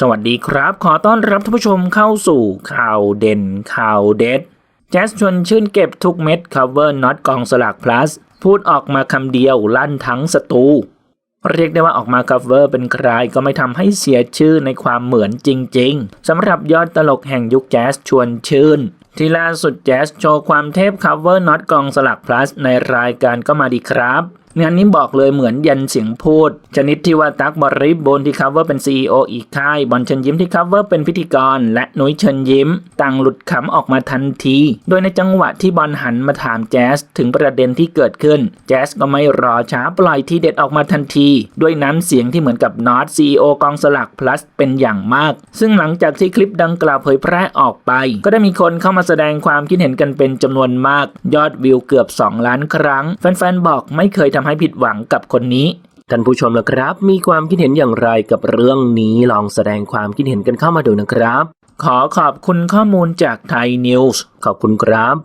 สวัสดีครับ ขอต้อนรับท่านผู้ชมเข้าสู่ข่าวเด่นข่าวเด็ด แจ๊สชวนชื่นเก็บทุกเม็ด cover not กองสลาก plus พูดออกมาคำเดียวลั่นทั้งสตู เรียกได้ว่าออกมา cover เป็นใครก็ไม่ทำให้เสียชื่อในความเหมือนจริง ๆสำหรับยอดตลกแห่งยุคแจ๊สชวนชื่น ที่ล่าสุดแจ๊สโชว์ความเทพ cover not กองสลาก plus ในรายการก็มาดีครับ งานนี้บอกเลยเหมือนยันเสียงพูด ชนิดที่ว่าตั๊กบริบูรณ์ที่ cover เป็น CEO อีกค่าย บอลเชิญยิ้มที่ cover เป็นพิธีกร และนุ้ยเชิญยิ้ม ต่างหลุดขำออกมาทันที โดยในจังหวะที่บอลหันมาถามแจ๊สถึงประเด็นที่เกิดขึ้น แจ๊สก็ไม่รอช้าปล่อยทีเด็ดออกมาทันที ด้วยน้ำเสียงที่เหมือนกับนอต CEO กองสลาก plus เป็นอย่างมาก ซึ่งหลังจากที่คลิปดังกล่าวเผยแพร่ออกไป ก็ได้มีคนเข้ามาแสดงความคิดเห็นกันเป็นจำนวนมาก ยอดวิวเกือบ 2 ล้านครั้ง แฟนๆบอกไม่เคยทำให้ผิดหวังกับคนนี้ ท่านผู้ชมละครับ มีความคิดเห็นอย่างไรกับเรื่องนี้ลองแสดงความคิดเห็นกันเข้ามาดูนะครับ ขอขอบคุณข้อมูลจากไทยนิวส์ขอบคุณครับ